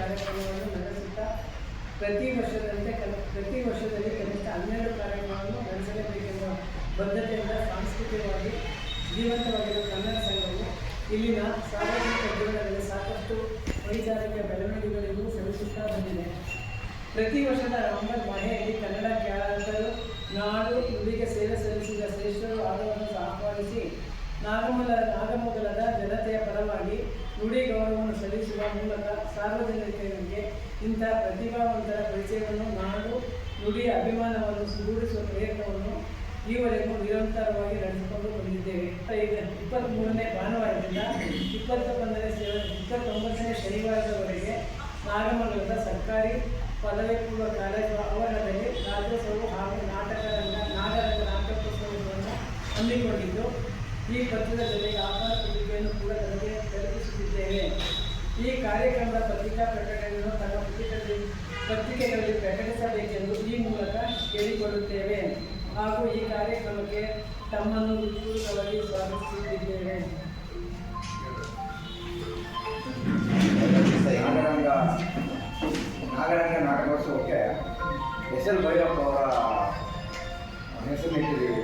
ಕಾರ್ಯಕ್ರಮವನ್ನು ನಡೆಸುತ್ತಾ ಪ್ರತಿ ವರ್ಷದಂತೆ ಪ್ರತಿ ವರ್ಷದಲ್ಲಿ ಕನಿಷ್ಠ ಹನ್ನೆರಡು ಕಾರ್ಯಕ್ರಮವನ್ನು ನಡೆಸಲೇಬೇಕೆಂಬ ಬದ್ಧತೆಯಿಂದ ಸಾಂಸ್ಕೃತಿಕವಾಗಿ ಜೀವಂತವಾಗಿರುವ ಕನ್ನಡ ಸಂಘವು ಇಲ್ಲಿನ ಸಾರ್ವಜನಿಕ ಜೀವನದಲ್ಲಿ ಸಾಕಷ್ಟು ವೈಚಾರಿಕ ಬೆಳವಣಿಗೆಗಳಿಗೂ ಶ್ರಮಿಸುತ್ತಾ ಬಂದಿದೆ. ಪ್ರತಿ ವರ್ಷದ ನವೆಂಬರ್ ಮಹೆಯಲ್ಲಿ ಕನ್ನಡ ಖ್ಯಾತರು ನಾಡು, ನುಡಿಗೆ ಸೇವೆ ಸಲ್ಲಿಸಿದ ಶ್ರೇಷ್ಠರು ಆದವನ್ನು ಆಹ್ವಾನಿಸಿ ನಾಗಮಲ, ನಾಗಮಂಗಲದ ಜನತೆಯ ಪರವಾಗಿ ನುಡಿ ಗೌರವವನ್ನು ಸಲ್ಲಿಸುವ ಮೂಲಕ ಸಾರ್ವಜನಿಕರಿಗೆ ಇಂಥ ಪ್ರತಿಭಾವಂತರ ಪರಿಚಯವನ್ನು ನಾಡು ನುಡಿಯ ಅಭಿಮಾನವನ್ನು ಸುಗೂಡಿಸುವ ಪ್ರಯತ್ನವನ್ನು ಈವರೆಗೂ ನಿರಂತರವಾಗಿ ನಡೆಸಿಕೊಂಡು ಬಂದಿದ್ದೇವೆ. ಇಪ್ಪತ್ತ್ ಮೂರನೇ ಭಾನುವಾರದಿಂದ ಶೇ- ಇಪ್ಪತ್ತೊಂಬತ್ತನೇ ಶನಿವಾರದವರೆಗೆ ನಾಗಮಂಗಲದ ಸರ್ಕಾರಿ ಪದವಿ ಪೂರ್ವ ಕಾಲೇಜು ಆವರಣದಲ್ಲಿ ರಾಜ್ಯೋತ್ಸವ ಹಾಗೂ ನಾಟಕ ರಂಗ ನಾಗರಂಗ ನಾಟಕೋತ್ಸವವನ್ನು ಹಮ್ಮಿಕೊಂಡಿದ್ದು, ಈ ಪತ್ರದ ಜೊತೆಗೆ ಆಹಾರ ಈ ಕಾರ್ಯಕ್ರಮದ ಪತ್ರಿಕಾ ಪ್ರಕಟಣೆಯನ್ನು ತಮ್ಮ ಪತ್ರಿಕೆಗಳಲ್ಲಿ ಪತ್ರಿಕೆಗಳಲ್ಲಿ ಪ್ರಕಟಿಸಬೇಕೆಂದು ಈ ಮೂಲಕ ಕೇಳಿಕೊಳ್ಳುತ್ತೇವೆ ಹಾಗೂ ಈ ಕಾರ್ಯಕ್ರಮಕ್ಕೆ ತಮ್ಮನ್ನು ಹೃತ್ಪೂರ್ವಕವಾಗಿ ಸ್ವಾಗತಿಸುತ್ತಿದ್ದೇವೆ ನಾಗರಂಗ ನಾಗರಂಗ ನಾಟಕೋತ್ಸವಕ್ಕೆ ಎಸ್ ಎಲ್ ಭೈರಪ್ಪ ಅವರ ಹೆಸರು ಇಟ್ಟಿದ್ದೀವಿ